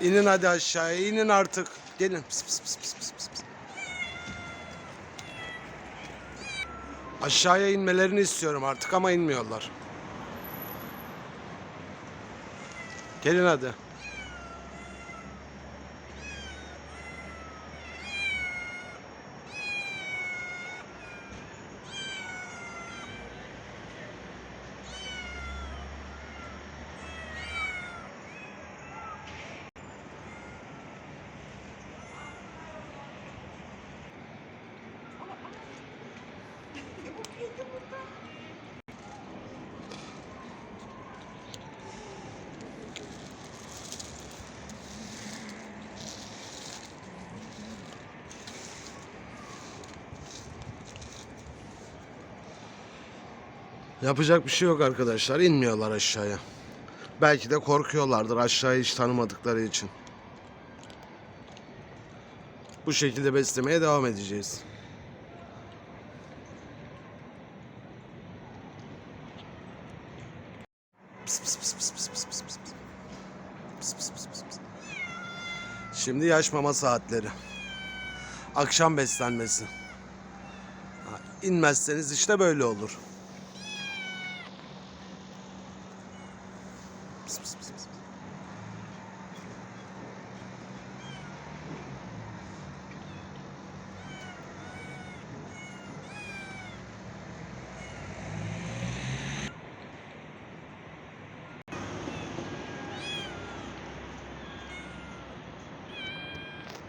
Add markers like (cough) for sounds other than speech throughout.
İnin hadi aşağıya inin artık. Gelin. Pıs pıs pıs pıs pıs pıs. Aşağıya inmelerini istiyorum artık ama inmiyorlar. Gelin hadi. Yapacak bir şey yok arkadaşlar. İnmiyorlar aşağıya. Belki de korkuyorlardır aşağıyı hiç tanımadıkları için. Bu şekilde beslemeye devam edeceğiz. Şimdi yaş mama saatleri. Akşam beslenmesi. İnmezseniz işte böyle olur.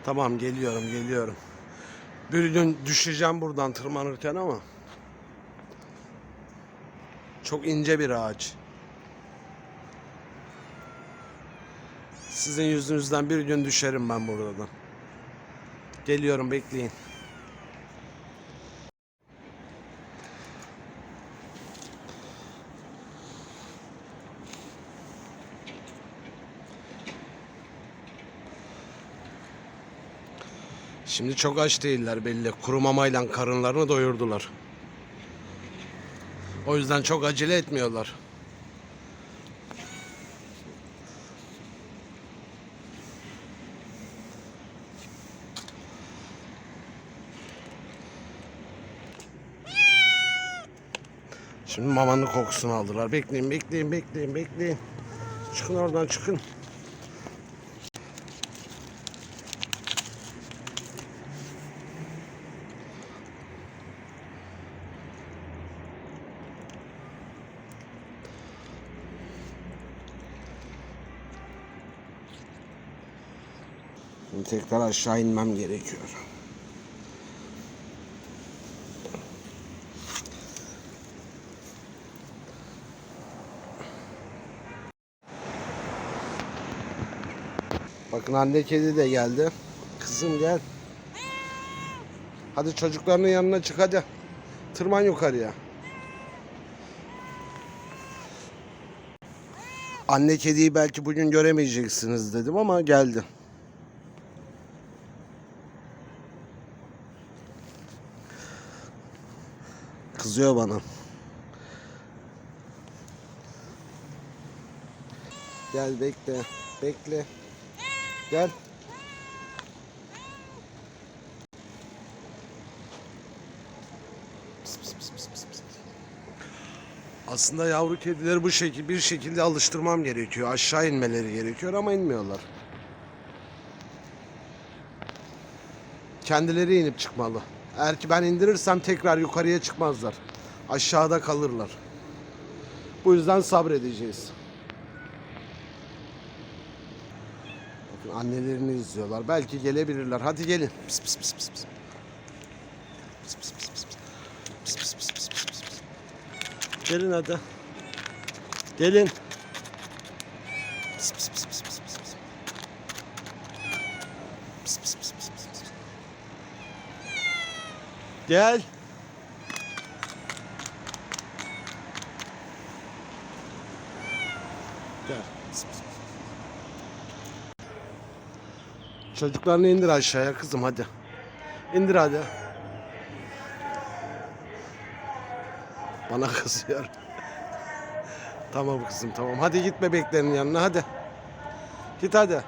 Tamam geliyorum geliyorum. Bir gün düşeceğim buradan tırmanırken ama. Çok ince bir ağaç. Sizin yüzünüzden bir gün düşerim ben buradan. Geliyorum bekleyin. Şimdi çok aç değiller belli. Kuru mamayla karınlarını doyurdular. O yüzden çok acele etmiyorlar. Şimdi mamanın kokusunu aldılar. Bekleyin, bekleyin, bekleyin, bekleyin. Çıkın oradan çıkın. Şimdi tekrar aşağı inmem gerekiyor. Bakın anne kedi de geldi. Kızım gel. Hadi çocuklarının yanına çık hadi. Tırman yukarıya. Anne kediyi belki bugün göremeyeceksiniz dedim ama geldi. Kızıyor bana. Gel bekle. Bekle. Gel. Aslında yavru kedileri bu şekil bir şekilde alıştırmam gerekiyor. Aşağı inmeleri gerekiyor ama inmiyorlar. Kendileri inip çıkmalı. Eğer ki ben indirirsem tekrar yukarıya çıkmazlar. Aşağıda kalırlar. Bu yüzden sabredeceğiz. Bakın annelerini izliyorlar. Belki gelebilirler. Hadi gelin. Pis pis pis pis. Gelin hadi. Gelin. Gel. Gel. Çocuklarını indir aşağıya kızım hadi. İndir hadi. Bana (laughs) kızıyor. tamam kızım tamam. Hadi git bebeklerin yanına hadi. Git hadi.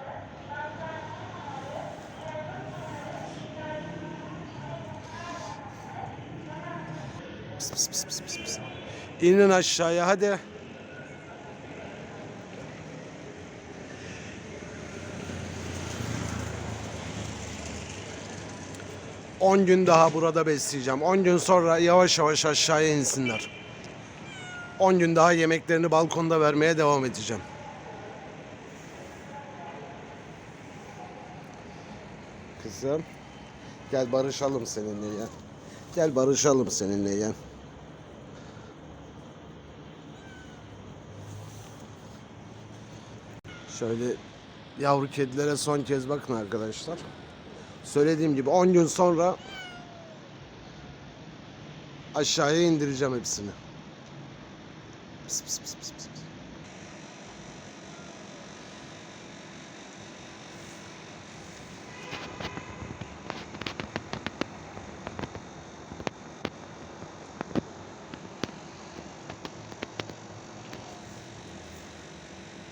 Pıs pıs pıs pıs pıs pıs. İnin aşağıya hadi. On gün daha burada besleyeceğim. 10 gün sonra yavaş yavaş aşağıya insinler. 10 gün daha yemeklerini balkonda vermeye devam edeceğim. Kızım, gel barışalım seninle ya. Gel barışalım seninle ya. Şöyle yavru kedilere son kez bakın arkadaşlar. Söylediğim gibi 10 gün sonra aşağıya indireceğim hepsini. Pıs pıs pıs pıs pıs.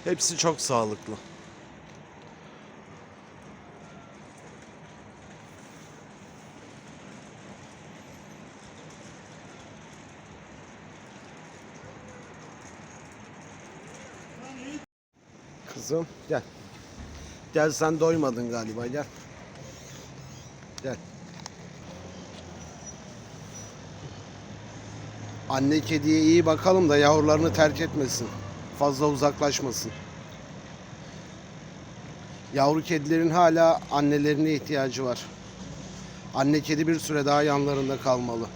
Hepsi çok sağlıklı. Kızım gel. Gel sen doymadın galiba gel. Gel. Anne kediye iyi bakalım da yavrularını terk etmesin. Fazla uzaklaşmasın. Yavru kedilerin hala annelerine ihtiyacı var. Anne kedi bir süre daha yanlarında kalmalı.